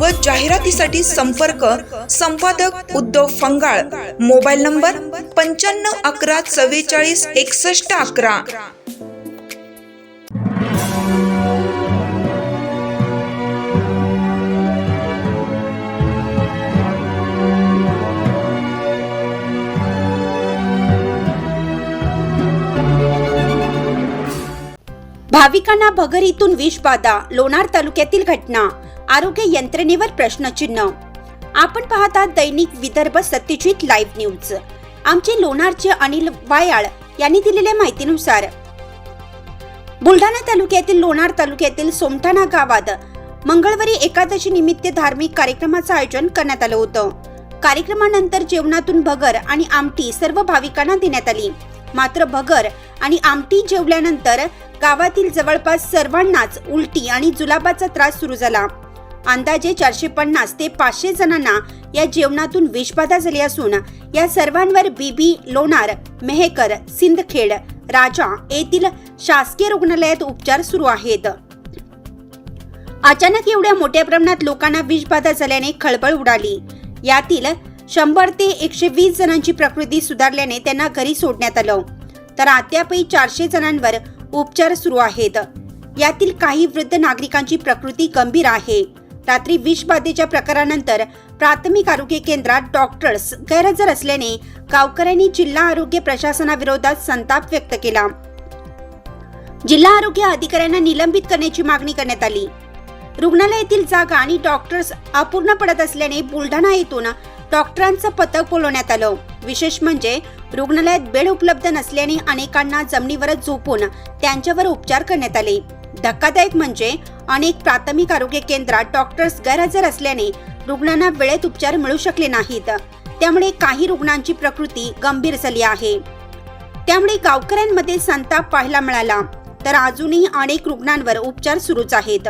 व जाहिरातीसाठी संपर्क संपादक उद्धव फंगाळ. मोबाईल नंबर पंच्याण्णव अकरा चव्वेचाळीस एकसष्ट अकरा. भाविकांना भगरीतून विषबाधा लोणार तालुक्यातील घटना आरोग्य यंत्रणेवर प्रश्नचिन्ह. आपण पाहता दैनिक विदर्भ सत्यजित लाईव्ह न्यूज. आमचे लोणारचे अनिल वायाळ यांनी दिलेल्या माहितीनुसार बुलढाणा तालुक्यातील लोणार तालुक्यातील सोमठाणा गावात मंगळवारी एकादशी निमित्त धार्मिक कार्यक्रमाचं आयोजन करण्यात आलं होतं. कार्यक्रमानंतर जेवणातून भगर आणि आमटी सर्व भाविकांना देण्यात आली. मात्र भगर आणि आमटी जेवल्यानंतर गावातील जवळपास सर्वांनाच उलटी आणि जुलाबाचा त्रास सुरू झाला. अंदाजे चारशे पन्नास ते पाचशे जणांना या जेवणातून विषबाधा झाली असून या सर्वांवर बीबी लोणार मेहकर सिंदखेड राजा येथील शासकीय रुग्णालयात उपचार सुरू आहेत. अचानक एवढ्या मोठ्या प्रमाणात लोकांना विषबाधा झाल्याने खळबळ उडाली. यातील शंभर ते एकशे वीस जणांची प्रकृती सुधारल्याने त्यांना घरी सोडण्यात आलं. तर अद्यापही चारशे जणांवर उपचार सुरू आहेत. यातील काही वृद्ध नागरिकांची प्रकृती गंभीर आहे. रात्री विषबाधेच्या प्रकारानंतर प्राथमिक आरोग्य केंद्रात डॉक्टर्स गैरहजर असल्याने गावकऱ्यांनी जिल्हा आरोग्य प्रशासनाविरोधात संताप व्यक्त केला. जिल्हा आरोग्य अधिकाऱ्यांना निलंबित करण्याची मागणी करण्यात आली. रुग्णालयातील जागा आणि डॉक्टर्स अपूर्ण पडत असल्याने बुलढाणा येथून डॉक्टरांचं पथक बोलवण्यात आलं. विशेष म्हणजे रुग्णालयात बेड उपलब्ध नसल्याने अनेकांना जमिनीवरच झोपून त्यांच्यावर उपचार करण्यात आले. धक्कादायक म्हणजे अनेक प्राथमिक आरोग्य केंद्रात डॉक्टर्स गैरहजर असल्याने रुग्णांना वेळेत उपचार मिळू शकले नाहीत. त्यामुळे काही रुग्णांची प्रकृती गंभीर झाली आहे. त्यामुळे गावकऱ्यांमध्ये संताप पाहायला मिळाला तर अजूनही अनेक रुग्णांवर उपचार सुरूच आहेत.